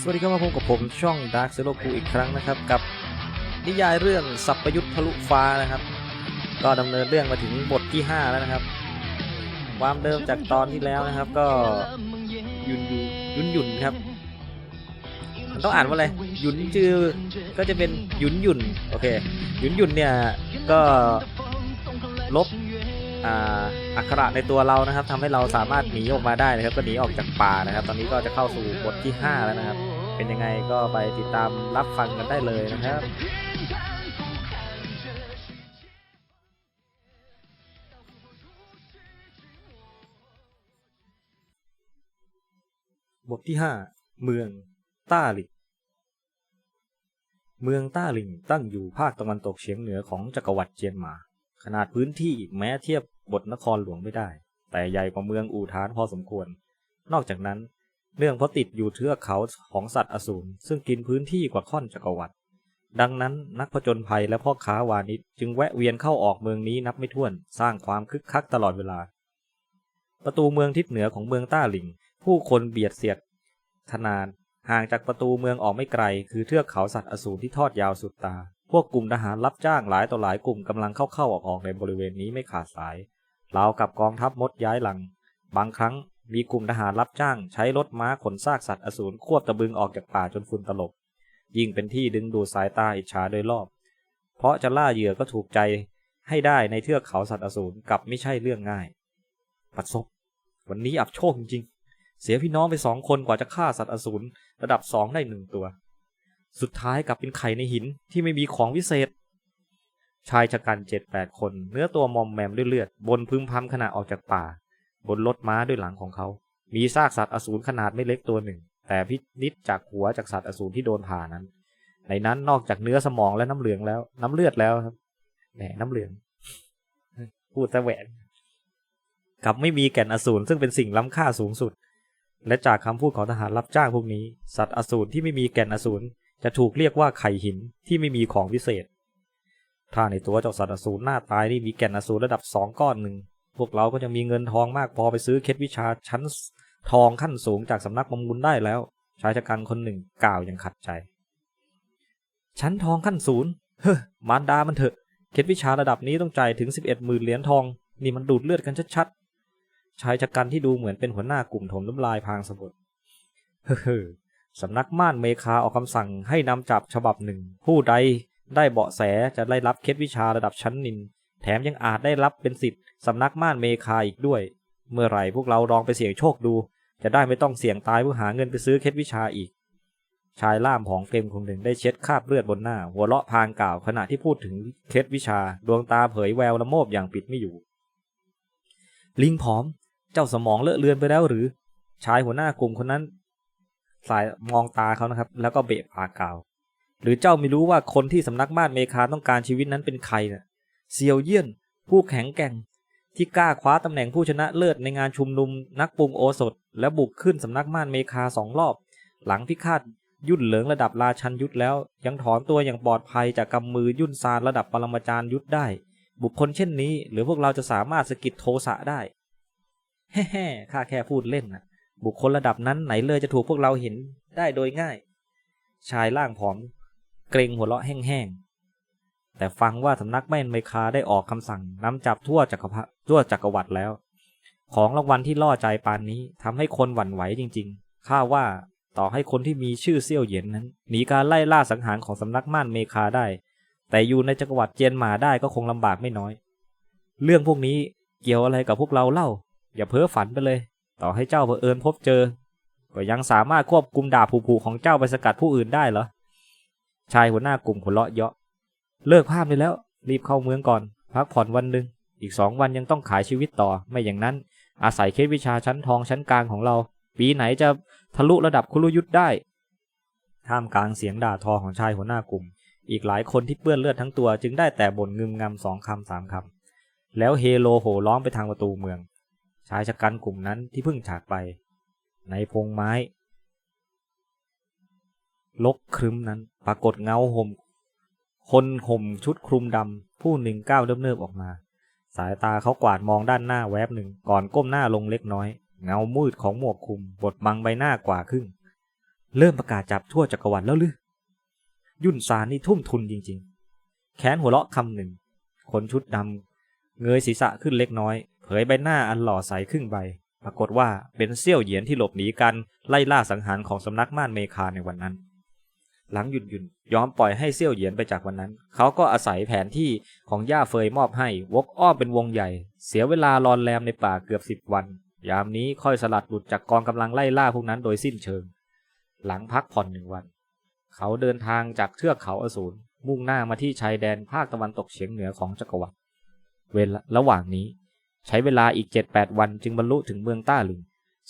สวัสดีครับมาพบกับผมช่อง Dark Zero Cool อีกครั้งนะครับ กับนิยายเรื่องสัพยุทธทะลุฟ้านะครับ ก็ดำเนินเรื่องมาถึงบทที่ 5 แล้วนะครับ ความเดิมจากตอนที่แล้วนะครับ ก็ยุนยุยุนยุนครับมันต้องอ่านว่าอะไรหยุนจือก็จะเป็นหยุนหยุนโอเคหยุนหยุนเนี่ยก็ลบ อักขระในตัวเรานะครับทำให้เราสามารถหนีออกมาได้นะครับ ก็หนีออกจากป่านะครับ ตอนนี้ก็จะเข้าสู่บทที่ 5 แล้วนะครับ เป็นยังไงก็ไปติดตามรับฟังกันได้เลยนะครับบทที่ 5 เมืองต้าหลิง เมืองต้าหลิงตั้งอยู่ภาคตะวันตกเฉียงเหนือของจักรวรรดิเจียนหมา ขนาดพื้นที่แม้เทียบบทนครหลวงไม่ได้ แต่ใหญ่กว่าเมืองอู่ทานพอสมควร นอกจากนั้นเนื่องเพราะติดอยู่เทือกเขาของสัตว์อสูรซึ่งกินพื้นที่กว่าค่อนจักรวรรดิดังนั้นนักผจญภัยและพ่อค้าวานิชจึงแวะเวียนเข้าออกเมืองนี้นับไม่ถ้วนสร้างความคึกคักตลอดเวลา ประตูเมืองทิศเหนือของเมืองต้าหลิง ผู้คนเบียดเสียดขนาดห่างจากประตูเมืองออกไม่ไกล คือเทือกเขาสัตว์อสูรที่ทอดยาวสุดตา พวกกลุ่มทหารรับจ้างหลายต่อหลายกลุ่มกำลังเข้าเข้าออกออกในบริเวณนี้ไม่ขาดสายราวกับกองทัพมดย้ายหลัง บางครั้งมีกลุ่มทหารรับจ้าง ใช้รถม้าขนซากสัตว์อสูรควบตะบึงออกจากป่าจนฝุ่นตลบ ยิ่งเป็นที่ดึงดูดสายตาอิจฉาโดยรอบ เพราะจะล่าเหยื่อก็ถูกใจให้ได้ในเทือกเขาสัตว์อสูรกับไม่ใช่เรื่องง่าย ปัดซบวันนี้อับโชคจริงๆเสียพี่น้องไปสองคนกว่าจะฆ่าสัตว์อสูรระดับสองได้หนึ่งตัว สุดท้ายกลับเป็นไข่ในหินที่ไม่มีของวิเศษ ชายชะกันเจ็ดแปดคน เนื้อตัวมอมแมมด้วยเลือด บนพึมพำขณะออกจากป่า บนรถม้าด้วยหลังของเขา มีซากสัตว์อสูรขนาดไม่เล็กตัวหนึ่ง แต่พินิษจากหัวจากสัตว์อสูรที่โดนผ่านั้น ในนั้นนอกจากเนื้อสมองและน้ำเหลืองแล้ว น้ำเลือดแล้วครับแหมน้ำเหลือง พูดแสแหวนกับไม่มีแก่นอสูรซึ่งเป็นสิ่งล้ำค่าสูงสุด และจากคำพูดของทหารรับจ้างพวกนี้ สัตว์อสูรที่ไม่มีแก่นอสูร จะถูกเรียกว่าไข่หินที่ไม่มีของวิเศษ ถ้าในตัวเจ้าสัตว์อสูรหน้าตายนี่มีแก่นอสูรระดับสองก้อนหนึ่ง พวกเราก็จะมีเงินทองมากพอไปซื้อเคล็ดวิชาชั้นทองขั้นสูงจากสำนักบำรุงได้แล้ว ชายชะกันคนหนึ่งกล่าวอย่างขัดใจ ชั้นทองขั้นศูนย์ เฮ้อมารดามันเถอะ เคล็ดวิชาระดับนี้ต้องจ่ายถึงสิบเอ็ดหมื่นเหรียญทอง นี่มันดูดเลือดกันชัดๆ ชายชะกันที่ดูเหมือนเป็นหัวหน้ากลุ่มถมน้ำลายพางสะบดเฮ้อ สำนักม่านเมคาออกคำสั่งให้นำจับฉบับหนึ่ง ผู้ใดได้เบาะแสจะได้รับเคล็ดวิชาระดับชั้นนิน แถมยังอาจได้รับเป็นสิทธิ์สำนักม่านเมคาอีกด้วย เมื่อไหร่พวกเราลองไปเสี่ยงโชคดู จะได้ไม่ต้องเสี่ยงตายเพื่อหาเงินไปซื้อเคล็ดวิชาอีก ชายล่ามผองเฟรมคนหนึ่งได้เช็ดคราบเลือดบนหน้า หัวเราะพางกล่าวขณะที่พูดถึงเคล็ดวิชา ดวงตาเผยแววละโมบอย่างปิดไม่อยู่ ลิงผอม เจ้าสมองเลอะเลือนไปแล้วหรือ ชายหัวหน้ากลุ่มคนนั้น สายมองตาเขานะครับ แล้วก็เบะปากกล่าว หรือเจ้าไม่รู้ว่าคนที่สำนักม่านเมคาต้องการชีวิตนั้นเป็นใครน่ะเซียวเยี่ยน ผู้แข็งแกร่ง ที่กล้าคว้าตำแหน่งผู้ชนะเลิศในงานชุมนุมนักปรุงโอสถ และบุกขึ้นสำนักม่านเมคาสองรอบ หลังพิฆาตยุ่นเหลิงระดับราชันยุทธแล้ว ยังถอนตัวอย่างปลอดภัยจากกำมือยุ่นซานระดับปรมาจารย์ยุทธได้ บุคคลเช่นนี้ หรือพวกเราจะสามารถสกิดโทสะได้แฮ่ๆข้าแค่พูดเล่นนะ บุคคลระดับนั้นไหนเลยจะถูกพวกเราเห็นได้โดยง่าย ชายล่างผอม เกรงหัวเราะแห้งๆ แต่ฟังว่าสำนักแม่นเมคาได้ออกคำสั่งนำจับทั่วจักรพรรดิทั่วจักรวรรดิแล้ว ของรางวัลที่ล่อใจปานนี้ทำให้คนหวั่นไหวจริงๆข้าว่าต่อให้คนที่มีชื่อเซี่ยวเหยียนนั้นหนีการไล่ล่าสังหารของสำนักม่านเมคาได้ แต่อยู่ในจักรวรรดิเจียนหมาได้ก็คงลำบากไม่น้อย เรื่องพวกนี้เกี่ยวอะไรกับพวกเราเล่า อย่าเพ้อฝันไปเลย ต่อให้เจ้าเผอิญพบเจอ ก็ยังสามารถควบคุมดาบผูๆของเจ้าไปสกัดผู้อื่นได้เหรอ ชายหัวหน้ากลุ่มหัวเราะเยาะ เลิกภาพได้แล้ว รีบเข้าเมืองก่อน พักผ่อนวันหนึ่ง อีกสองวันยังต้องขายชีวิตต่อ ไม่อย่างนั้น อาศัยเคล็ดวิชาชั้นทองชั้นกลางของเรา ปีไหนจะทะลุระดับคุรุยุทธได้ ท่ามกลางเสียงด่าทอของชายหัวหน้ากลุ่ม อีกหลายคนที่เปื้อนเลือดทั้งตัว จึงได้แต่บ่นงึมงำสองคำสามคำแล้วเฮโลโห่ร้องไปทางประตูเมือง ชายชะกันกลุ่มนั้นที่เพิ่งจากไป ในพงไม้ ลกครึ้มนั้นปรากฏเงาห่ม คนห่มชุดคลุมดำผู้หนึ่งก้าวเนิบๆออกมา สายตาเขากวาดมองด้านหน้าแวบหนึ่งก่อนก้มหน้าลงเล็กน้อย เงามืดของหมวกคลุมบดบังใบหน้ากว่าครึ่ง เริ่มประกาศจับทั่วจักรวรรดิแล้วหรือยุ่นซานนี่ทุ่มทุนจริง ๆแค้นหัวเราะคำหนึ่ง คนชุดดำเงยศีรษะขึ้นเล็กน้อย เผยใบหน้าอันหล่อใสครึ่งใบ ปรากฏว่าเป็นเซี่ยวเหยียนที่หลบหนีกันไล่ล่าสังหารของสำนักม่านเมคาในวันนั้น หลังหยุดหยุนยอมปล่อยให้เซี่ยวเหยียนไปจากวันนั้น เขาก็อาศัยแผนที่ของย่าเฟยมอบให้วกอ้อมเป็นวงใหญ่ เสียเวลารอนแรมในป่าเกือบสิบวัน ยามนี้ค่อยสลัดหลุดจากกองกำลังไล่ล่าพวกนั้นโดยสิ้นเชิง หลังพักผ่อนหนึ่งวัน เขาเดินทางจากเทือกเขาอสูรมุ่งหน้ามาที่ชายแดนภาคตะวันตกเฉียงเหนือของจักรวรรดิเวลาระหว่างนี้ ใช้เวลาอีก 7-8 วันจึงบรรลุถึงเมืองต้าหลิง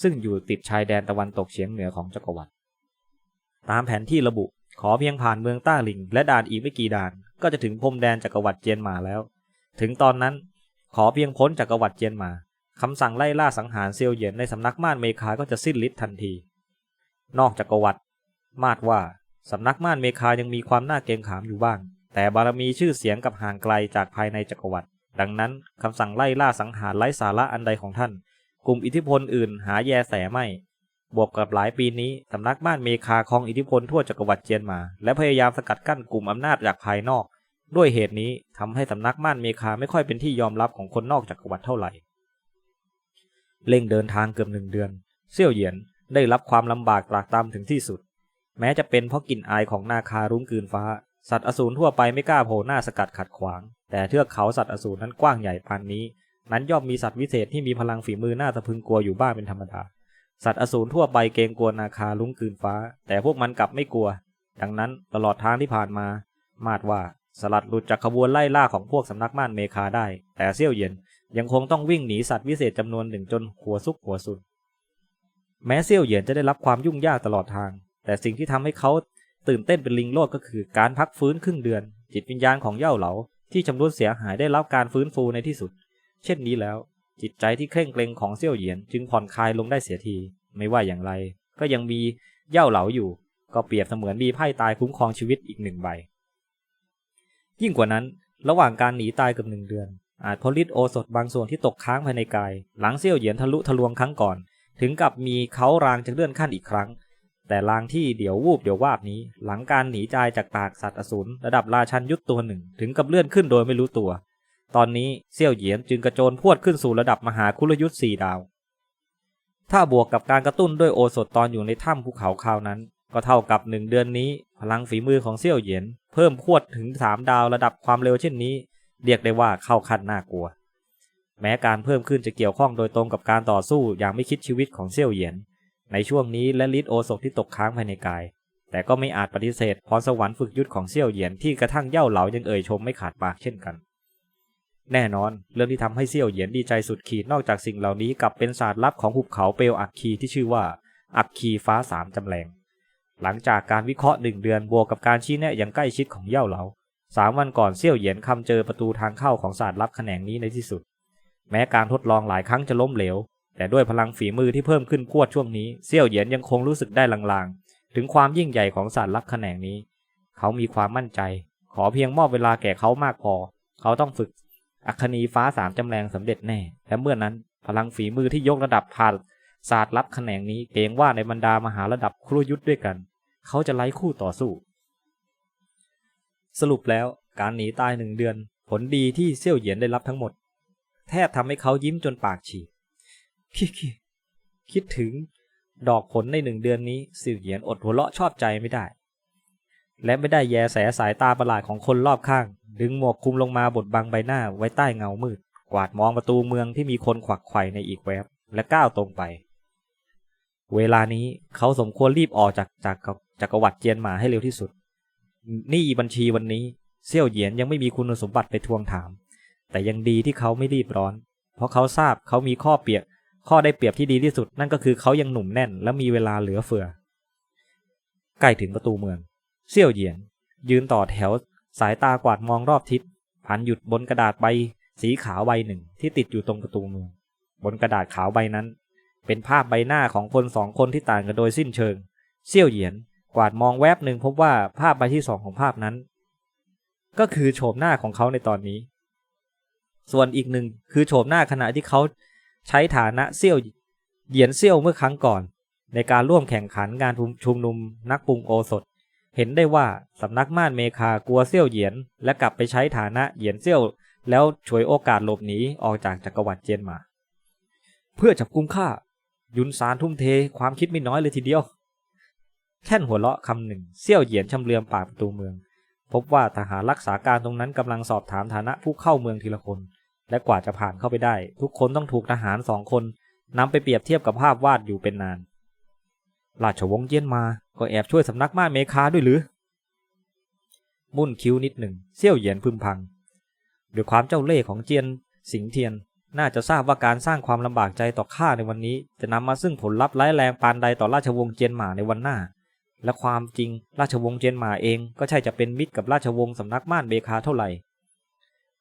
ซึ่งอยู่ติดชายแดนตะวันตกเฉียงเหนือของจักรวรรดิตามแผนที่ระบุขอเพียงผ่านเมืองต้าหลิง และด่านอีกไม่กี่ด่าน ก็จะถึงพรมแดนจักรวรรดิเจียนหมาแล้ว ถึงตอนนั้นขอเพียงพ้นจักรวรรดิเจียนหมาคำสั่งไล่ล่าสังหารเซียวเหยียนในสำนักม่านเมคาก็จะสิ้นฤทธิ์ทันที นอกจักรวรรดิมาดว่าสำนักม่านเมคายังมีความน่าเกรงขามอยู่บ้าง แต่บารมีชื่อเสียงกับห่างไกลจากภายในจักรวรรดิ ดังนั้นคำสั่งไล่ล่าสังหารไร้สาระอันใดของท่าน กลุ่มอิทธิพลอื่นหาแยแสไม่ บวกกับหลายปีนี้สำนักบ้านเมคาครองอิทธิพลทั่วจักรวรรดิเจียนมา และพยายามสกัดกั้นกลุ่มอำนาจจากภายนอก ด้วยเหตุนี้ทำให้สำนักม่านเมคาไม่ค่อยเป็นที่ยอมรับของคนนอกจักรวรรดิเท่าไหร่เร่งเดินทางเกือบหนึ่งเดือน เซี่ยวเหยียนได้รับความลำบากตรากตรำถึงที่สุด แม้จะเป็นเพราะกลิ่นอายของนาคารุ้งกืนฟ้า สัตว์อสูรทั่วไปไม่กล้าโผล่หน้าสกัดขัดขวาง แต่เทือกเขาสัตว์อสูรนั้นกว้างใหญ่ปานนี้ นั้นย่อมมีสัตว์วิเศษที่มีพลังฝีมือน่าสะพึงกลัวอยู่บ้างเป็นธรรมดา สัตว์อสูรทั่วไปเกรงกลัวนาคาลุ้งกืนฟ้า แต่พวกมันกลับไม่กลัว ดังนั้นตลอดทางที่ผ่านมา มาดว่าสลัดหลุดจากขบวนไล่ล่าของพวกสำนักม่านเมคาได้ แต่เซี่ยวเย็นยังคงต้องวิ่งหนีสัตว์วิเศษจำนวนหนึ่งจนหัวซุกหัวสุนแม้เซี่ยวเหยียนจะได้รับความยุ่งยากตลอดทาง แต่สิ่งที่ทำให้เขาตื่นเต้นเป็นลิงโลดก็คือการพักฟื้นครึ่งเดือน จิตวิญญาณของเย่าเหลา ที่ชำรุดเสียหายได้รับการฟื้นฟูในที่สุด เช่นนี้แล้ว จิตใจที่เคร่งเกรงของเซี่ยวเหยียนจึงผ่อนคลายลงได้เสียที ไม่ว่าอย่างไร ก็ยังมีเย่าเหลาอยู่ ก็เปรียบเสมือนมีไพ่ตายคุ้มครองชีวิตอีกหนึ่งใบ ยิ่งกว่านั้น ระหว่างการหนีตายเกือบหนึ่งเดือน อาจพลิตโอสถบางส่วนที่ตกค้างภายในกาย หลังเซี่ยวเหยียนทะลุทะลวงครั้งก่อน ถึงกับมีเขารางจะเลื่อนขั้นอีกครั้ง แต่รางที่เดี๋ยววูบเดี๋ยววาบนี้ หลังการหนีใจจากปากสัตว์อสูรระดับราชันยุทธตัวหนึ่ง ถึงกับเลื่อนขึ้นโดยไม่รู้ตัว ตอนนี้เซี่ยวเหยียนจึงกระโจนพวดขึ้นสู่ระดับมหาคุรยุทธ์สี่ดาว ถ้าบวกกับการกระตุ้นด้วยโอสถตอนอยู่ในถ้ำภูเขาคราวนั้น ก็เท่ากับหนึ่งเดือนนี้ พลังฝีมือของเซี่ยวเหยียน เพิ่มพวดถึงสามดาวระดับความเร็วเช่นนี้ เรียกได้ว่าเข้าขั้นน่ากลัว แม้การเพิ่มขึ้นจะเกี่ยวข้องโดยตรงกับการต่อสู้อย่างไม่คิดชีวิตของเซี่ยวเหยียน ในช่วงนี้และฤทธิ์โอสถที่ตกค้างภายในกาย แต่ก็ไม่อาจปฏิเสธพรสวรรค์ฝึกยุทธของเซี่ยวเหยียนที่กระทั่งเย่าเหลายังเอ่ยชมไม่ขาดปากเช่นกัน แน่นอนเรื่องที่ทำให้เซี่ยวเหยียนดีใจสุดขีดนอกจากสิ่งเหล่านี้กับเป็นศาสตร์ลับของหุบเขาเปลวอักคีที่ชื่อว่า อักคีฟ้าสามจำแรงหลังจากการวิเคราะห์หนึ่งเดือนบวกกับการชี้แนะอย่างใกล้ชิดของเย่าเหลาสามวันก่อนเซี่ยวเหยียนคำเจอประตูทางเข้าของศาสตร์ลับแขนงนี้ในที่สุด แม้การทดลองหลายครั้งจะล้มเหลว แต่ด้วยพลังฝีมือที่เพิ่มขึ้นพวดช่วงนี้เซี่ยวเหยียนยังคงรู้สึกได้ลางๆ ถึงความยิ่งใหญ่ของศาสตร์ลับแขนงนี้ เขามีความมั่นใจ ขอเพียงมอบเวลาแก่เขามากพอ เขาต้องฝึก อัคคณีฟ้าสามจำแรงสำเร็จแน่ และเมื่อนั้นพลังฝีมือที่ยกระดับผ่านศาสตร์ลับแขนงนี้เกรงว่าในบรรดามหาระดับครุยุทธ์ด้วยกัน เขาจะไล่คู่ต่อสู้ สรุปแล้วการหนีตายหนึ่งเดือน ผลดีที่เซี่ยวเหยียนได้รับทั้งหมด แทบทำให้เขายิ้มจนปากฉีก คิดคิดถึงดอกผลในหนึ่งเดือนนี้เซี่ยวเหยียนอดหัวเราะชอบใจไม่ได้ และไม่ได้แยแสสายตาประหลาดของคนรอบข้าง ดึงหมวกคลุมลงมาบดบังใบหน้าไว้ใต้เงามืด กวาดมองประตูเมืองที่มีคนขวักไข่ในอีกแวบและก้าวตรงไป เวลานี้เขาสมควรรีบออกจากจากจักรวรรดิเจียนหมาให้เร็วที่สุด นี่บัญชีวันนี้เซี่ยวเหยียนยังไม่มีคุณสมบัติไปทวงถาม แต่ยังดีที่เขาไม่รีบร้อน เพราะเขาทราบเขามีข้อเปรียบ ข้อได้เปรียบที่ดีที่สุดนั่นก็คือเขายังหนุ่มแน่นและมีเวลาเหลือเฟือ ใกล้ถึงประตูเมือง เซี่ยวเหยียน ยืนต่อแถวสายตากวาดมองรอบทิศพันหยุดบนกระดาษใบสีขาวใบหนึ่งที่ติดอยู่ตรงประตูเมือง บนกระดาษขาวใบนั้น เป็นภาพใบหน้าของคนสองคนที่ต่างกันโดยสิ้นเชิง เซี่ยวเหยียนกวาดมองแวบหนึ่งพบว่าภาพใบที่สองของภาพนั้น ก็คือโฉมหน้าของเขาในตอนนี้ ส่วนอีกหนึ่งคือโฉมหน้าขณะที่เขา ใช้ฐานะเซี่ยวเหยียนเซี่ยวเมื่อครั้งก่อน ในการร่วมแข่งขันงานชุมนุมนักปรุงโอสถ เห็นได้ว่าสำนักม่านเมคากลัวเซี่ยวเหยียน และกลับไปใช้ฐานะเหยียนเซี่ยว แล้วฉวยโอกาสหลบหนีออกจากจักรวรรดิเจียนมา เพื่อจับกุมข้ายุนซานทุ่มเทความคิดไม่น้อยเลยทีเดียวแค่นหัวเราะคำหนึ่งเซี่ยวเหยียนชำเลือมปากประตูเมือง พบว่าทหารรักษาการตรงนั้นกำลังสอบถามฐานะผู้เข้าเมืองทีละคน และกว่าจะผ่านเข้าไปได้ ทุกคนต้องถูกทหารสองคนนำไปเปรียบเทียบกับภาพวาดอยู่เป็นนาน ราชวงศ์เจียนมาก็แอบช่วยสำนักม่านเมคาด้วยหรือ มุ่นคิ้วนิดหนึ่งเซี่ยวเหยียนพึมพังด้วยความเจ้าเล่ห์ของเจียนสิงเทียนน่าจะทราบว่าการสร้างความลำบากใจต่อข้าในวันนี้ จะนำมาซึ่งผลลัพธ์ร้ายแรงปานใดต่อราชวงศ์เจียนหมาในวันหน้า และความจริงราชวงศ์เจียนหมาเองก็ใช่จะเป็นมิตรกับราชวงศ์สำนักม่านเบคาเท่าไหร่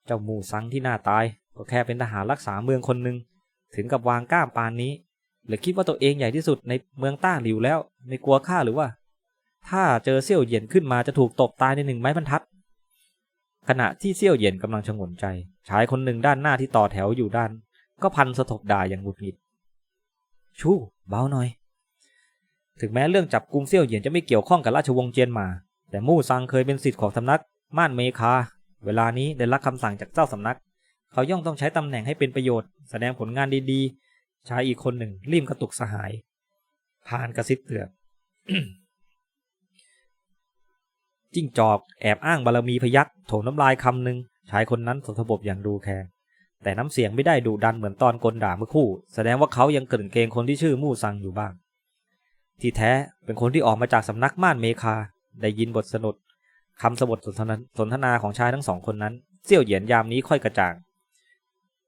เจ้าหมู่ซังที่น่าตาย ก็แค่เป็นทหารรักษาเมืองคนหนึ่งถึงกับวางก้ามปานนี้หรือคิดว่าตัวเองใหญ่ที่สุดในเมืองต้าหลิวแล้ว ไม่กลัวข้าหรือว่า ถ้าเจอเซี่ยวเหยียนขึ้นมาจะถูกตบตายในหนึ่งไม้บรรทัด ขณะที่เซี่ยวเหยียนกำลังชงนใจ ชายคนหนึ่งด้านหน้าที่ต่อแถวอยู่ด้าน ก็พันสะทกด่าอย่างหงุดหงิด ชูเบาหน่อย ถึงแม้เรื่องจับกุมเซี่ยวเหยียนจะไม่เกี่ยวข้องกับราชวงศ์เจียนมา แต่มู่ซังเคยเป็นสิทธิ์ของสำนักม่านเมคา เวลานี้ได้รับคำสั่งจากเจ้าสำนัก เขาย่อมต้องใช้ตำแหน่งให้เป็นประโยชน์ แสดงผลงานดีๆชายอีกคนหนึ่งรีบกระตุกสหายผ่านกระซิบเตือนจิ้งจอกแอบอ้างบารมีพยักโถน้ำลายคำหนึ่งชายคนนั้นสทบอย่างดูแคร์แต่น้ำเสียงไม่ได้ดุดันเหมือนตอนกลด่าเมื่อคู่ แสดงว่าเขายังเกริ่นเกงคนที่ชื่อมู่ซังอยู่บ้าง ที่แท้เป็นคนที่ออกมาจากสำนักม่านเมคา ได้ยินบทสนุด คำสบทสนทนาของชายทั้งสองคนนั้นเสี่ยวเหยียนยามนี้ค่อยกระจ่าง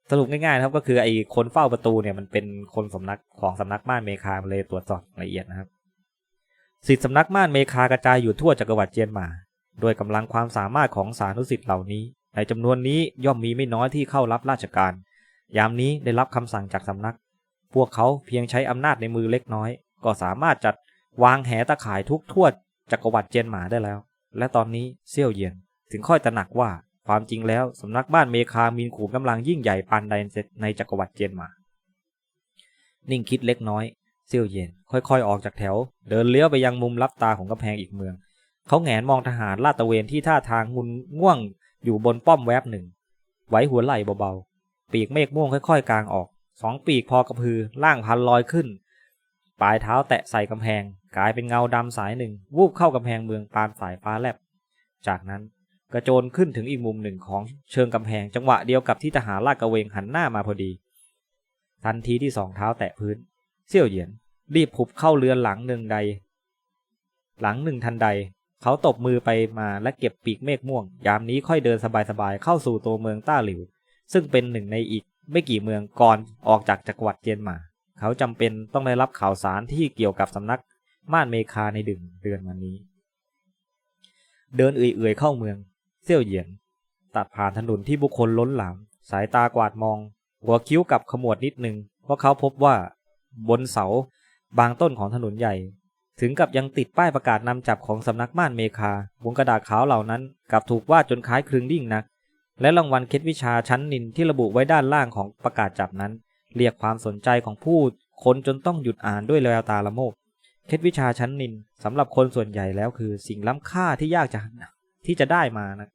สรุปง่ายๆครับก็คือไอ้คนเฝ้าประตูเนี่ยมันเป็นคนสำนักของสำนักม่านเมคาเลยตรวจสอบละเอียดนะครับสิทธิสำนักม่านเมคากระจายอยู่ทั่วจักรวรรดิเจียนมาโดยกำลังความสามารถของสานุสิทธิ์เหล่านี้ ในจำนวนนี้ย่อมมีไม่น้อยที่เข้ารับราชการ ยามนี้ได้รับคำสั่งจากสำนัก พวกเขาเพียงใช้อำนาจในมือเล็กน้อย ก็สามารถจัดวางแหตะข่ายทุกทั่วจักรวรรดิเจียนหมาได้แล้ว และตอนนี้เซี่ยวเยียนถึงค่อยตระหนักว่าความจริงแล้วสำนักบ้านเมคามีขู่กำลังยิ่งใหญ่ปานใดในจักรวรรดิเจียนหมา นิ่งคิดเล็กน้อย เซี่ยวเย็นค่อยๆ ออกจากแถว เดินเลี้ยวไปยังมุมลับตาของกำแพงอีกเมือง เขาแงนมองทหารลาดตะเวนที่ท่าทางงุนง่วงอยู่บนป้อมแวบหนึ่ง ไว้หัวไหล่เบาๆ ปีกเมฆม่วงค่อยๆ กลางออก สองปีกพอกระพือล่างพันลอยขึ้น ปลายเท้าแตะใส่กำแพง กลายเป็นเงาดำสายหนึ่ง วูบเข้ากำแพงเมืองปานสายฟ้าแลบ จากนั้นกระโจนขึ้นถึงอีกมุมหนึ่งของเชิงกำแพงจังหวะเดียวกับที่ทหารลาดกระเวงหันหน้ามาพอดี ทันทีที่สองเท้าแตะพื้น เสี่ยวเหยียนรีบผุบเข้าเรือนหลังหนึ่งใด หลังหนึ่งทันใด เขาตบมือไปมาและเก็บปีกเมฆม่วง ยามนี้ค่อยเดินสบายๆเข้าสู่ตัวเมืองต้าหลิว ซึ่งเป็นหนึ่งในอีกไม่กี่เมืองก่อนออกจากจักรวรรดิเจียนมา เขาจำเป็นต้องได้รับข่าวสารที่เกี่ยวกับสำนักม่านเมคาในดึงเดือนมานี้ เดินเอื่อยๆเข้าเมืองเซี่ยวเหยียน ตัดผ่านถนนที่บุคคลล้นหลาม สายตากวาดมอง หัวคิ้วกับขมวดนิดหนึ่งเพราะเขาพบว่า บนเสา บางต้นของถนนใหญ่ ถึงกับยังติดป้ายประกาศนำจับของสำนักม่านเมคาบนกระดาษขาวเหล่านั้นกลับถูกวาดจนคล้ายคลึงดิ่งนัก และรางวัลเคล็ดวิชาชั้นนินที่ระบุไว้ด้านล่างของประกาศจับนั้น เรียกความสนใจของผู้คนจนต้องหยุดอ่านด้วยแววตาละโมบเคล็ดวิชาชั้นนินสำหรับคนส่วนใหญ่แล้วคือสิ่งล้ำค่าที่ยากจะที่จะได้มานะ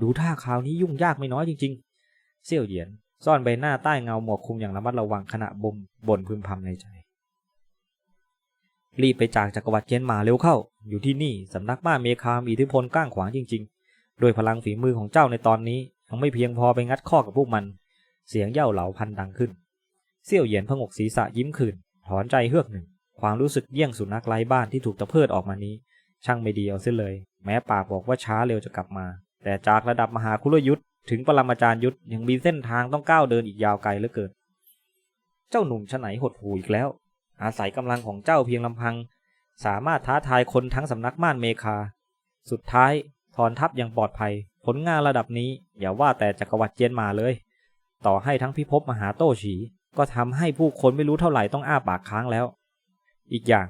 ดูท่าคราวนี้ยุ่งยากไม่น้อยจริง ๆเสี่ยวเหยียน ซ่อนใบหน้าใต้เงาหมวกคุมอย่างระมัดระวังขณะบ่มบ่นพึมพำในใจ รีบไปจากจักรวรรดิเจียนมาเร็วเข้า อยู่ที่นี่สำนักบ้านเมคามีอิทธิพลก้างขวางจริง ๆ โดยพลังฝีมือของเจ้าในตอนนี้ยังไม่เพียงพอไปงัดข้อกับพวกมัน เสียงเย่าเหลาพันดังขึ้นเสี่ยวเหยียนพงกศีรษะยิ้มคืนถอนใจเฮือกหนึ่ง ความรู้สึกเยี่ยงสุนัขไร้บ้านที่ถูกตะเพิดออกมานี้ ช่างไม่ดีเอาเสียเลย แม้ปากบอกว่าช้าเร็วจะกลับมา แต่จากระดับมหาคุรยุทธ์ถึงปรมาจารย์ยุทธยังมีเส้นทางต้องก้าวเดินอีกยาวไกลเหลือเกินเจ้าหนุ่มชะไหนหดหูอีกแล้ว อาศัยกำลังของเจ้าเพียงลำพัง สามารถท้าทายคนทั้งสำนักม่านเมคา สุดท้ายถอนทัพอย่างปลอดภัย ผลงานระดับนี้อย่าว่าแต่จักรวรรดิเจียนมาเลย ต่อให้ทั้งพิภพมหาโต้ฉี ก็ทำให้ผู้คนไม่รู้เท่าไหร่ต้องอ้าปากค้างแล้ว อีกอย่าง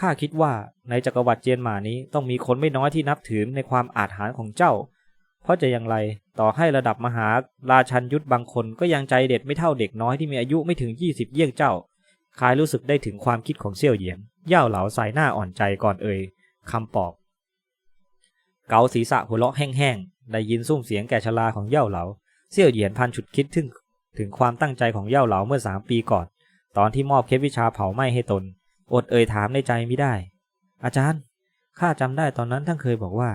ข้าคิดว่าในจักรวรรดิเจียนมานี้ต้องมีคนไม่น้อยที่นับถือในความอาถรรพ์ของเจ้า เพราะจะอย่างไรต่อให้ระดับมหาราชันยุทธบางคนก็ยังใจเด็ดไม่เท่าเด็กน้อยที่มีอายุไม่ถึง 20 เยี่ยงเจ้าคายรู้สึกได้ถึงความคิดของเซี่ยวเหยียนเย่าเหลาใส่หน้าอ่อนใจก่อนเอ่ยคำปอบ เกาศีรษะหัวเราะแห้งๆได้ยินซุ้มเสียงแก่ชราของเย่าเหลา เซี่ยวเหยียนพันฉุดคิดถึงถึงความตั้งใจของเย่าเหลาเมื่อสามปีก่อน ตอนที่มอบเคล็ดวิชาเผาไหม้ให้ตน อดเอ่ยถามในใจไม่ได้ อาจารย์ข้าจำได้ตอนนั้นท่านเคยบอกว่า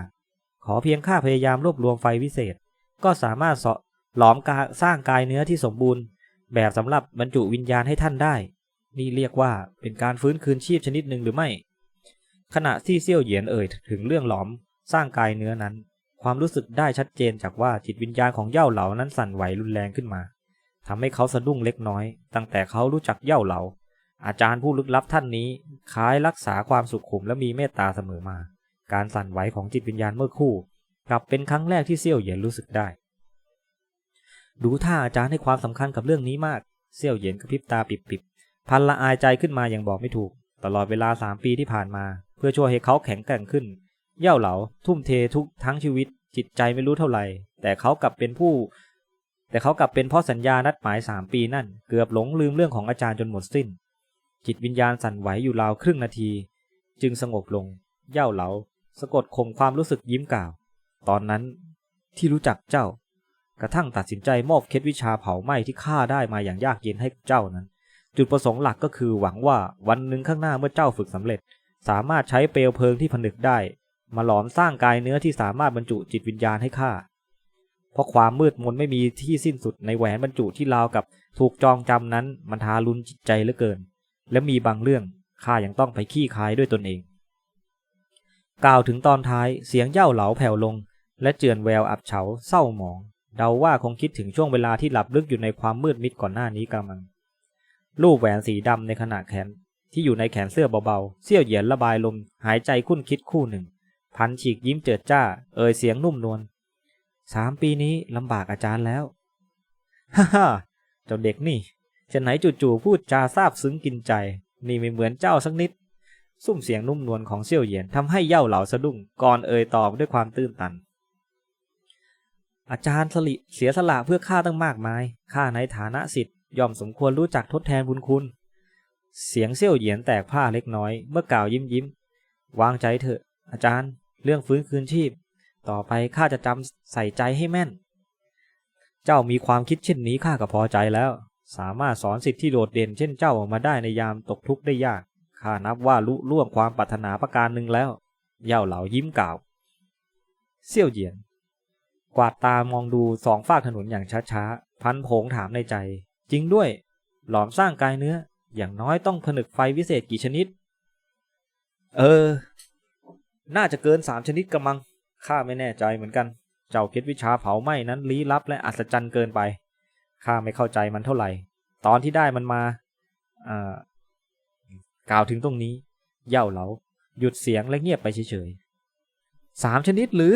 ขอเพียงข้าพยายามรวบรวมไฟวิเศษ ก็สามารถเสาะหลอมกาสร้างกายเนื้อที่สมบูรณ์ แบบสำหรับบรรจุวิญญาณให้ท่านได้ นี่เรียกว่าเป็นการฟื้นคืนชีพชนิดหนึ่งหรือไม่ ขณะที่เซี่ยวเหยียนเอ่ยถึงเรื่องหลอมสร้างกายเนื้อนั้น ความรู้สึกได้ชัดเจนจากว่าจิตวิญญาณของเย่าเหลานั้นสั่นไหวรุนแรงขึ้นมาทำให้เขาสะดุ้งเล็กน้อย ตั้งแต่เขารู้จักเย่าเหลา อาจารย์ผู้ลึกลับท่านนี้คล้ายรักษาความสุขขุมและมีเมตตาเสมอมา การสั่นไหวของจิตวิญญาณเมื่อคู่ กลับเป็นครั้งแรกที่เซี่ยวเหยียนรู้สึกได้ ดูท่าอาจารย์ให้ความสำคัญกับเรื่องนี้มาก เซี่ยวเหยียนกระพริบตาปิบๆพันละอายใจขึ้นมาอย่างบอกไม่ถูก ตลอดเวลาสามปีที่ผ่านมา เพื่อช่วยให้เขาแข็งแกร่งขึ้น เย่าเหลาทุ่มเททุกทั้งชีวิตจิตใจไม่รู้เท่าไหร่ แต่เขากลับเป็นผู้ แต่เขากลับเป็นเพราะสัญญานัดหมายสามปีนั่น เกือบหลงลืมเรื่องของอาจารย์จนหมดสิ้น จิตวิญญาณสั่นไหวอยู่ราวครึ่งนาที จึงสงบลง เย่าเหลาสะกดข่มความรู้สึกยิ้มกล่าว ตอนนั้นที่รู้จักเจ้า กระทั่งตัดสินใจมอบเคล็ดวิชาเผาไหม้ที่ข้าได้มาอย่างยากเย็นให้เจ้านั้น จุดประสงค์หลักก็คือหวังว่าวันหนึ่งข้างหน้าเมื่อเจ้าฝึกสำเร็จ สามารถใช้เปลวเพลิงที่ผนึกได้ มาหลอมสร้างกายเนื้อที่สามารถบรรจุจิตวิญญาณให้ข้า เพราะความมืดมนไม่มีที่สิ้นสุดในแหวนบรรจุที่ราวกับถูกจองจำนั้นมันทารุณจิตใจเหลือเกิน และมีบางเรื่องข้ายังต้องไปขี้คายด้วยตนเอง กล่าวถึงตอนท้ายเสียงเย่าเหลาแผ่วลง และเจือนแววอับเฉาเศร้าหมอง เดาว่าคงคิดถึงช่วงเวลาที่หลับลึกอยู่ในความมืดมิดก่อนหน้านี้กำลัง รูปแหวนสีดำในขณะแขนที่อยู่ในแขนเสื้อเบาๆ เสี้ยวเหยียนระบายลมหายใจคุ้นคิดคู่หนึ่ง พันฉีกยิ้มเจิดจ้า เอ่ยเสียงนุ่มนวลสามปีนี้ลำบากอาจารย์แล้ว ฮ่าฮ่าเจ้าเด็กนี่จะไหนจู่ๆพูดจาซาบซึ้งกินใจ นี่ไม่เหมือนเจ้าสักนิด ซุ้มเสียงนุ่มนวลของเซี่ยวเหยียนทำให้เย่าเหล่าสะดุ้งก่อนเอ่ยตอบด้วยความตื้นตัน อาจารย์สลิเสียสละเพื่อข้าตั้งมากมายข้าในฐานะสิทธิ์ยอมสมควรรู้จักทดแทนบุญคุณ เสียงเซี่ยวเหยียนแตกผ้าเล็กน้อยเมื่อกล่าวยิ้มยิ้มวางใจเถอะ อาจารย์ เรื่องฟื้นคืนชีพ ต่อไปข้าจะจำใส่ใจให้แม่น เจ้ามีความคิดเช่นนี้ข้าก็พอใจแล้ว สามารถสอนสิทธิ์ที่โดดเด่นเช่นเจ้าออกมาได้ในยามตกทุกข์ได้ยากข้านับว่าลุล่วงความปรารถนาประการหนึ่งแล้ว เย่าเหลายิ้มกล่าว เซี่ยวเหยียน กวาดตามองดูสองฝากถนนอย่างช้าๆ พันผงถามในใจ จริงด้วย หลอมสร้างกายเนื้อ อย่างน้อยต้องผนึกไฟวิเศษกี่ชนิด เออ น่าจะเกินสามชนิดกำมัง ข้าไม่แน่ใจเหมือนกัน เจ้าเคล็ดวิชาเผาไหม้นั้นลี้ลับและอัศจรรย์เกินไป ข้าไม่เข้าใจมันเท่าไหร่ ตอนที่ได้มันมา อ่า กล่าวถึงตรงนี้ เย่าเหลา หยุดเสียงและเงียบไปเฉยๆสามชนิดหรือ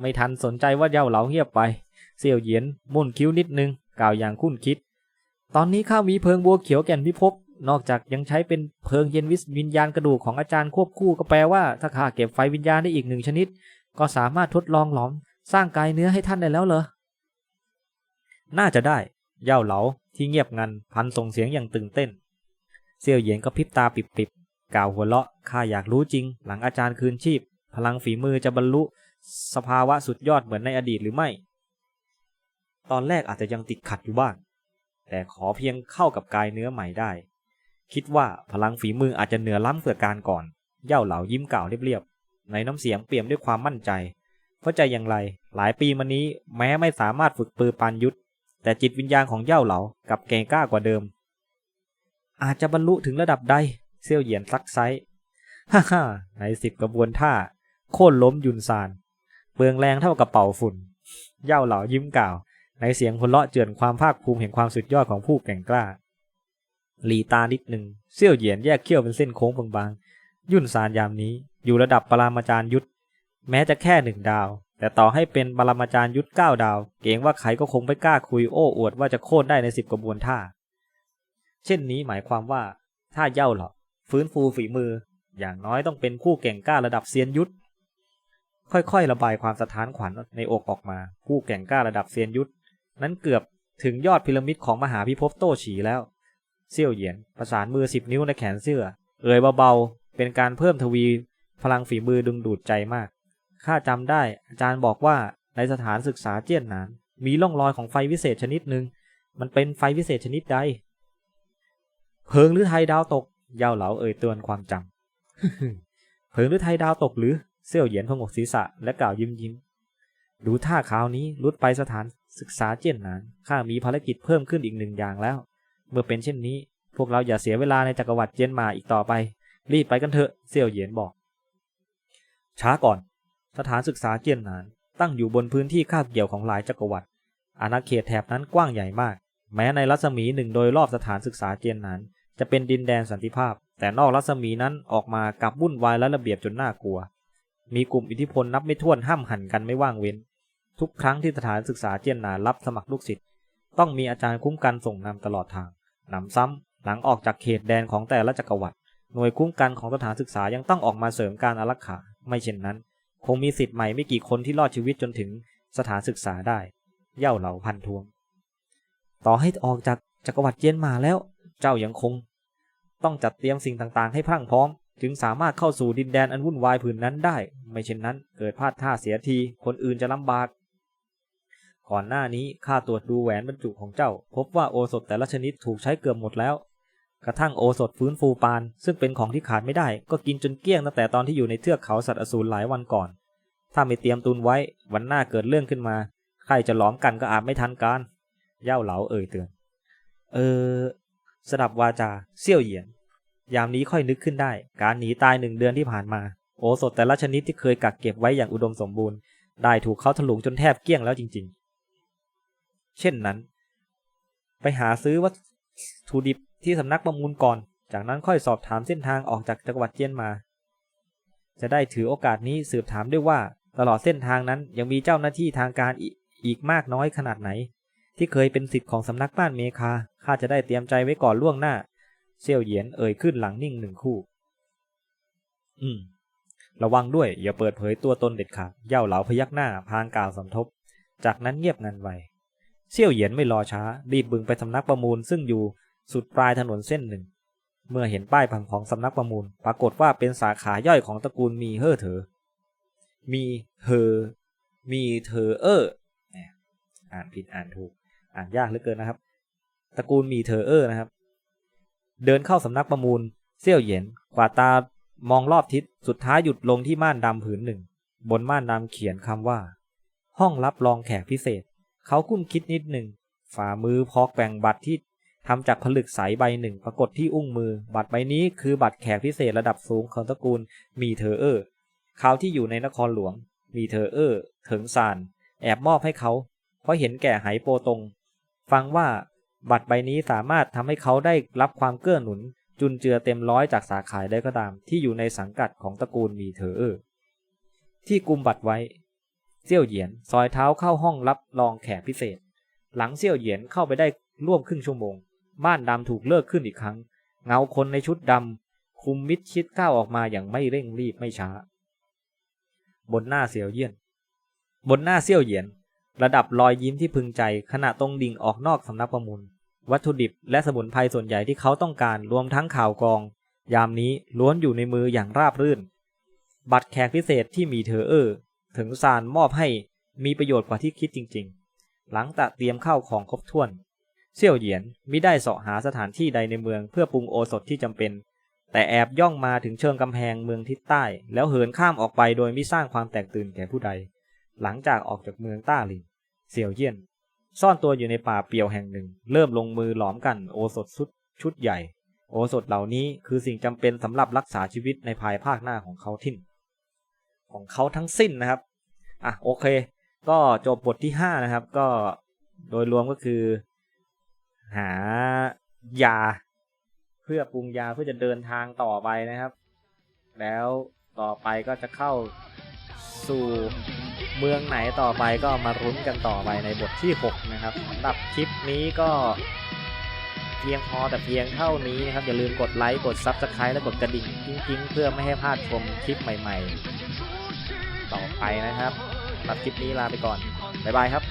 ไม่ทันสนใจว่าเย่าเหลาเงียบไป เสี่ยวเยียนมุ่นคิ้วนิดนึง กล่าวอย่างคุ้นคิด ตอนนี้ข้ามีเพิงบัวเขียวแก่นพิภพ นอกจากยังใช้เป็นเพลิงเย็นวิสวิญญาณกระดูกของอาจารย์ควบคู่ก็แปลว่าถ้าข้าเก็บไฟวิญญาณได้อีกหนึ่งชนิด ก็สามารถทดลองหลอมสร้างกายเนื้อให้ท่านได้แล้วเหรอ น่าจะได้ เย่าเหลาที่เงียบงันพันส่งเสียงอย่างตื่นเต้นเสี่ยวเหยียนก็พริบตาปิบๆกล่าวหัวเราะข้าอยากรู้จริง หลังอาจารย์คืนชีพ พลังฝีมือจะบรรลุ สภาวะสุดยอดเหมือนในอดีตหรือไม่ ตอนแรกอาจจะยังติดขัดอยู่บ้างแต่ขอเพียงเข้ากับกายเนื้อใหม่ได้ คิดว่าพลังฝีมืออาจจะเหนือล้ำเสือการก่อน เย่าเหลายิ้มกล่าวเรียบๆ ในน้ำเสียงเปี่ยมด้วยความมั่นใจ เพราะใจอย่างไร หลายปีมานี้แม้ไม่สามารถฝึกปือปานยุทธแต่จิตวิญญาณของเย่าเหลากับเก่งกล้ากว่าเดิม อาจจะบรรลุถึงระดับใดเซี่ยวเหยียนซักไซฮ่าฮ่าในสิบกระบวนท่า โค่นล้มยุนซาน เปลืองแรงเท่ากับเป่าฝุ่น เย่าเหลายิ้มกล่าว ในเสียงหัวเราะเจือนความภาคภูมิแห่งความสุดยอดของผู้แก่งกล้า หลีตานิดหนึ่งเซี่ยวเหยียนแยกเขี้ยวเป็นเส้นโค้งบางๆ ยุ่นซานยามนี้อยู่ระดับปรามาจารย์ยุทธแม้จะแค่หนึ่งดาว แต่ต่อให้เป็นปรามาจารย์ยุทธเก้าดาว เกรงว่าใครก็คงไม่กล้าคุยโอ้อวดว่าจะโค่นได้ในสิบกระบวนท่า เช่นนี้หมายความว่าถ้าเย่าหรอฟื้นฟูฝีมือ อย่างน้อยต้องเป็นผู้เก่งกล้าระดับเซียนยุทธค่อยๆ ระบายความสะท้านขวัญในอกออกมา ผู้แก่งกล้าระดับเซียนยุทธนั้นเกือบถึงยอดพีระมิดของมหาพิภพโตฉีแล้ว เซี่ยวเหยียนประสานมือสิบนิ้วในแขนเสื้อ เอ่ยเบาๆ เป็นการเพิ่มทวีพลังฝีมือดึงดูดใจมาก ข้าจำได้อาจารย์บอกว่าในสถานศึกษาเจี้ยนหนาน มีร่องรอยของไฟวิเศษชนิดหนึ่ง มันเป็นไฟวิเศษชนิดใดเพิงหรือไทยดาวตกเย่าเหลาเอ่ยเตือนความจำเพิงหรือไทยดาวตกหรือเซี่ยวเหยียนพงกศีรษะและกล่าวยิ้มยิ้มดูท่าคราวนี้รุดไปสถานศึกษาเจี้ยนหนานข้ามีภารกิจเพิ่มขึ้นอีกหนึ่งอย่างแล้ว เมื่อเป็นเช่นนี้ พวกเราอย่าเสียเวลาในจักรวรรดิเจียนมาอีกต่อไป รีบไปกันเถอะเซี่ยวเหยียนบอก ช้าก่อน สถานศึกษาเจียนหนาน ตั้งอยู่บนพื้นที่คาบเกี่ยวของหลายจักรวรรดิอาณาเขตแถบนั้นกว้างใหญ่มาก แม้ในรัศมีหนึ่งโดยรอบสถานศึกษาเจียนหนาน จะเป็นดินแดนสันติภาพ แต่นอกรัศมีนั้นออกมากลับวุ่นวายและระเบียบจนน่ากลัว มีกลุ่มอิทธิพลนับไม่ถ้วนห้ามหันกันไม่ว่างเว้น ทุกครั้งที่สถานศึกษาเจียนหนานรับสมัครลูกศิษย์ต้องมีอาจารย์คุ้มกันส่งนำตลอดทาง หนำซ้ำหลังออกจากเขตแดนของแต่ละจักรวรรดิหน่วยคุ้มกันของสถานศึกษายังต้องออกมาเสริมการอารักขา ไม่เช่นนั้น คงมีสิทธิ์ใหม่ไม่กี่คนที่รอดชีวิตจนถึงสถานศึกษาได้ เย่าเหล่าพันทวง ต่อให้ออกจากจักรวรรดิเจียนมาแล้ว เจ้ายังคง ต้องจัดเตรียมสิ่งต่างๆ ให้พรั่งพร้อม จึงสามารถเข้าสู่ดินแดนอันวุ่นวายผืนนั้นได้ ไม่เช่นนั้น เกิดพลาดท่าเสียที คนอื่นจะลำบาก ก่อนหน้านี้ข้าตรวจดูแหวนบรรจุของเจ้า พบว่าโอสถแต่ละชนิดถูกใช้เกือบหมดแล้ว กระทั่งโอสถฟื้นฟูปาน ซึ่งเป็นของที่ขาดไม่ได้ ก็กินจนเกลี้ยงตั้งแต่ตอนที่อยู่ในเทือกเขาสัตว์อสูรหลายวันก่อน ถ้าไม่เตรียมตุนไว้วันหน้าเกิดเรื่องขึ้นมาใครจะหลอมกันก็อาจไม่ทันการเย่าเหลาเอ่ยเตือน เออสดับวาจาเซี่ยวเหยียน ยามนี้ค่อยนึกขึ้นได้ การหนีตายหนึ่งเดือนที่ผ่านมา โอสถแต่ละชนิดที่เคยกักเก็บไว้อย่างอุดมสมบูรณ์ ได้ถูกเขาถลุงจนแทบเกลี้ยงแล้วจริง เช่นนั้น ไปหาซื้อวัตถุดิบที่สำนักประมูลก่อน จากนั้นค่อยสอบถามเส้นทางออกจากจักรวรรดิเจียนมา จะได้ถือโอกาสนี้สืบถามด้วยว่า ตลอดเส้นทางนั้นยังมีเจ้าหน้าที่ทางการอีกอีกมากน้อยขนาดไหน ที่เคยเป็นสิทธิ์ของสำนักบ้านเมคาข้าจะได้เตรียมใจไว้ก่อนล่วงหน้าเซี่ยวเหยียนเอ่ยขึ้นหลังนิ่งหนึ่งคู่ อืม ระวังด้วย อย่าเปิดเผยตัวตนเด็ดขาด เย่าเหลาพยักหน้าพางกล่าวสมทบ จากนั้นเงียบงันไว เซี่ยวเหยียนไม่รอช้า รีบบึงไปสำนักประมูลซึ่งอยู่สุดปลายถนนเส้นหนึ่ง เมื่อเห็นป้ายผังของสำนักประมูล ปรากฏว่าเป็นสาขาย่อยของตระกูลมีเฮอเถอ มีเธอมีเธอเอออ่านผิดอ่านถูก อ่านยากเหลือเกินนะครับ ตระกูลมีเธอเออนะครับ เดินเข้าสำนักประมูล เซี่ยวเหยียนกวาดตามองรอบทิศ สุดท้ายหยุดลงที่ม่านดำผืนหนึ่ง บนม่านดำเขียนคำว่า ห้องรับรองแขกพิเศษ เขาคุ้มคิดนิดหนึ่ง ฝ่ามือพอกแบ่งบัตรที่ทำจากผลึกใสใบหนึ่งปรากฏที่อุ้งมือ บัตรใบนี้คือบัตรแขกพิเศษระดับสูงของตระกูลมีเธอเออเขาที่อยู่ในนครหลวง มีเธอเออเถิงซาน แอบมอบให้เขา เพราะเห็นแก่ไหโปตง ฟังว่าบัตรใบนี้สามารถทำให้เขาได้รับความเกื้อหนุน จุนเจือเต็มร้อยจากสาขาได้ก็ตาม ที่อยู่ในสังกัดของตระกูลมีเธอเออที่กุมบัตรไว้ เซี่ยวเหยียนซอยเท้าเข้าห้องรับรองแขกพิเศษ หลังเซี่ยวเหยียนเข้าไปได้ร่วมครึ่งชั่วโมง ม่านดำถูกเลิกขึ้นอีกครั้ง เงาคนในชุดดำคุมมิดชิดก้าวออกมาอย่างไม่เร่งรีบไม่ช้า บนหน้าเสี่ยวเยี่ยน บนหน้าเซี่ยวเหยียน ระดับรอยยิ้มที่พึงใจขณะตรงดิ่งออกนอกสำนักประมูล วัตถุดิบและสมุนไพรส่วนใหญ่ที่เขาต้องการรวมทั้งข่าวกรอง ยามนี้ล้วนอยู่ในมืออย่างราบรื่น บัตรแขกพิเศษที่มีเธอเออ ถึงซานมอบให้มีประโยชน์กว่าที่คิดจริง ๆ หลังตะเตรียมเข้าของครบถ้วน เซี่ยวเหยียนมิได้เสาะหาสถานที่ใดในเมืองเพื่อปรุงโอสถที่จำเป็น แต่แอบย่องมาถึงเชิงกำแพงเมืองทิศใต้ แล้วเหินข้ามออกไปโดยไม่สร้างความแตกตื่นแก่ผู้ใด หลังจากออกจากเมืองต้าหลินเสี่ยวเยียน ซ่อนตัวอยู่ในป่าเปี่ยวแห่งหนึ่ง เริ่มลงมือหลอมกันโอสถชุดชุดใหญ่ โอสถเหล่านี้คือสิ่งจำเป็นสำหรับรักษาชีวิตในภายภาคหน้าของเขาทิ้น ของเขาทั้งสิ้นนะครับ อะโอเค ก็จบบทที่ห้านะครับ ก็โดยรวมก็คือ หายา เพื่อปรุงยาเพื่อจะเดินทางต่อไปนะครับ แล้วต่อไปก็จะเข้าสู่เมืองไหนต่อไปก็มารุ้นกันต่อไปในบทที่ 6 นะครับสำหรับคลิปนี้ก็เพียงพอแต่เพียงเท่านี้นะครับ อย่าลืมกดไลค์ กด Subscribe และกดกระดิ่งกิ้งๆ เพื่อไม่ให้พลาดชมคลิปใหม่ ๆ ไปนะครับตัดคลิปนี้ลาไปก่อน บ๊ายบายครับ